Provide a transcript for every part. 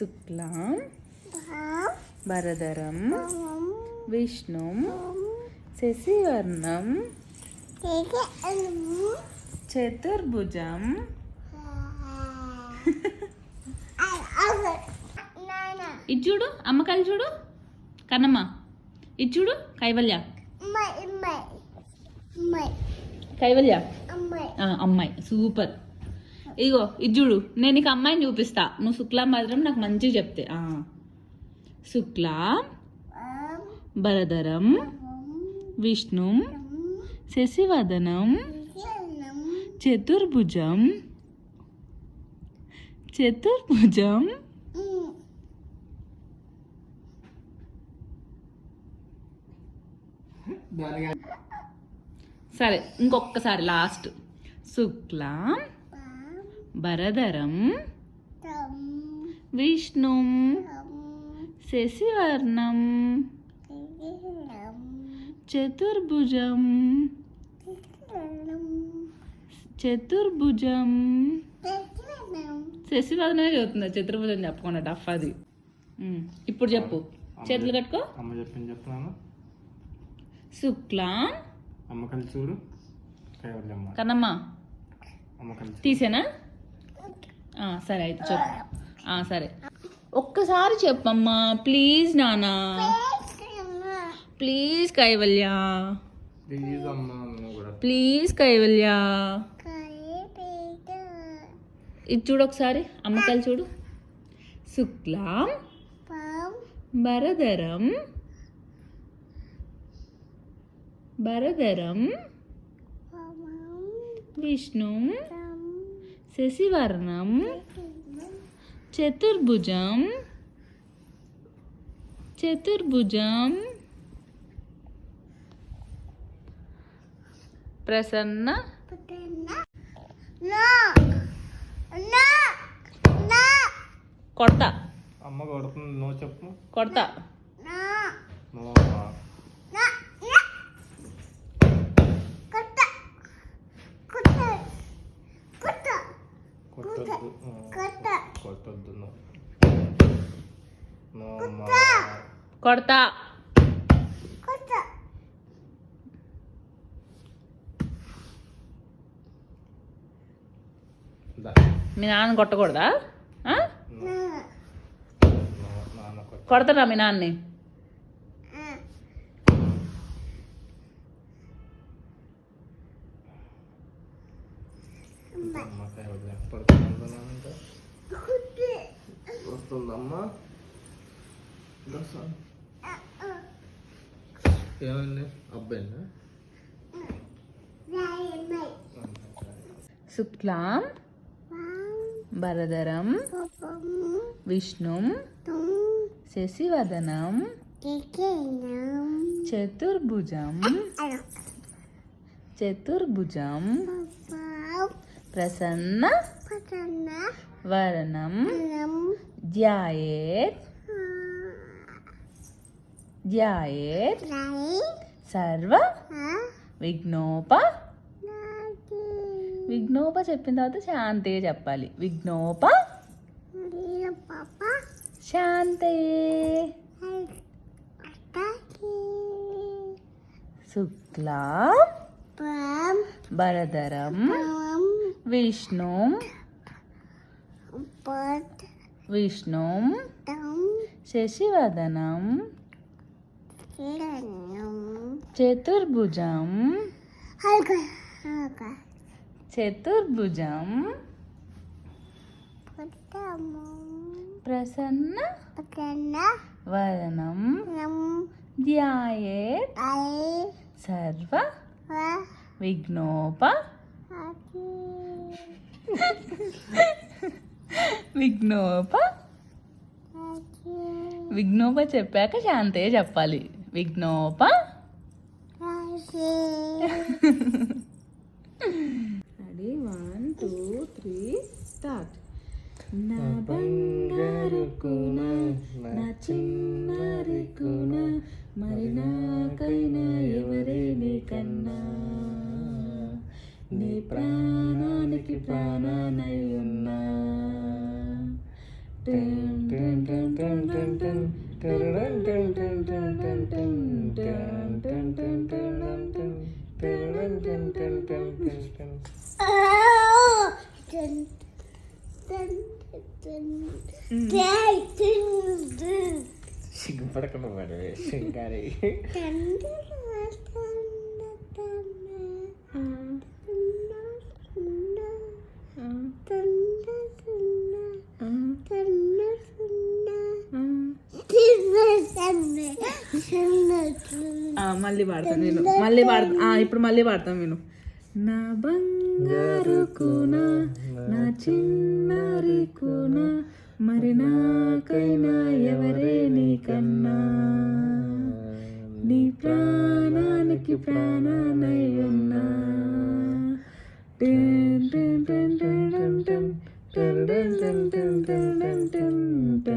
శుక్లాం వరదరం విష్ణుం శశివర్ణం చతుర్భుజం. ఇది చూడు అమ్మకాయలు చూడు కన్నమ్మ. ఇది చూడు కైవల్య. కైవల్య. అమ్మాయి సూపర్. ఇగో ఇది చూడు నేను నీకు అమ్మాయిని చూపిస్తా. నువ్వు శుక్లాం భద్రం నాకు మంచిగా చెప్తే. శుక్లాం భరధరం విష్ణుం శశివదనం చతుర్భుజం చతుర్భుజం సరే ఇంకొకసారి లాస్ట్. శుక్లాం భరధరం విష్ణుం శశివర్ణం చతుర్భుజం చతుర్భుజం. శశివర్ణమే చదువుతుందా చతుర్భుజం చెప్పకుండా డఫ్ అది. ఇప్పుడు చెప్పు. చేతులు కట్టుకో. అమ్మ చెప్పింది చెప్తున్నాను. శుక్లాం. అమ్మ కలిసి చూడు. కన్నమ్మ. అమ్మ కలిసి తీసేనా? సరే అయితే చెప్పు. ఆ, సరే. ఒక్కసారి చెప్పమ్మా ప్లీజ్ నానా. ప్లీజ్ కైవల్య. ప్లీజ్ కైవల్య. ఇది చూడు ఒకసారి అమ్మకాయలు చూడు. శుక్లాం భరధరం భరధరం విష్ణు శశివర్ణం చతుర్భుజం చతుర్భుజం ప్రసన్న కొడతా. అమ్మ కొడుతుంది నువ్వు చెప్పు. కొడతా నువ్వు అమ్మ కొట్టద్దు కొడతా. మీ నాన్న కొట్టకూడదా? నాన్న కొడతారా మీ నాన్నని పడుతుందా వస్తుందమ్మా. ఏమైంది? అబ్బాయినా శుక్లాం భరధరం విష్ణుం శశివదనం చతుర్భుజం చతుర్భుజం ప్రసన్న వరణం ధ్యాయేత్ ధ్యాయేత్ సర్వ విఘ్నోప విఘ్నోప చెప్పిన తర్వాత శాంతే చెప్పాలి. విఘ్నోప శాంతే శుక్లాం భరధరం విష్ణు విష్ణు శశివదనం చతుర్భుజం చతుర్భుజం ప్రసన్న వదనం ధ్యాయేత్ సర్వ విఘ్నోప విఘ్నోప? విఘ్నోప చెప్పాక శాంతయ్య చెప్పాలి. విఘ్నోప? Ready? One two three start. నా బంగారు కూన నా చిన్నారి కూన మరి నాకైనా ఎవరే నీకన్నా నీ ప్రాణానికి ప్రాణానై ఉన్నా టెన్ టెన్ సిగ్గుపడకుండా పడవే సింగారి మళ్ళీ పాడతాను నేను మళ్ళీ పాడతా ఇప్పుడు మళ్ళీ పాడతాను నేను నా బంగారు కూన నా చిన్నారి కూన మరి నాకైనా ఎవరే నీకన్నా నీ ప్రాణానికి ప్రాణానై ఉన్నా టిన్ టిన్ టిన్ టిన్ టిన్ టిన్. టిన్ టిన్ టిన్ టిన్ టిన్ టిన్ టిన్. టిన్ టిన్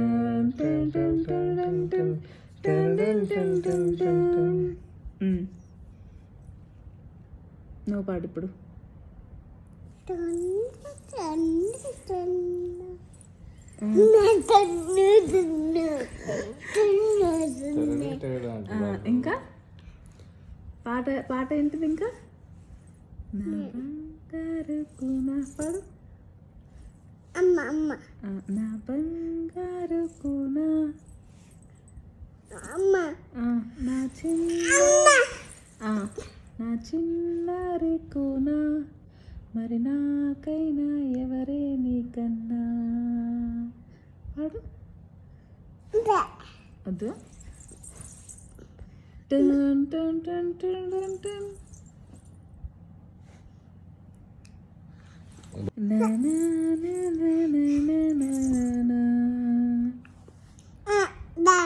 పాడు ఇప్పుడు. ఇంకా? పాట పాట ఏంటిది ఇంకా? నా బంగారు కూన పాడు అమ్మ. అమ్మ నా బంగారు కూన అమ్మ. నా చిన్న నా చిన్నారెక్కునా మరి నాకైనా ఎవరే నీకన్నా పాడు. అదు టన్ టన్ టన్ టన్ టన్ టన్ నా నా నా నా నా నా నా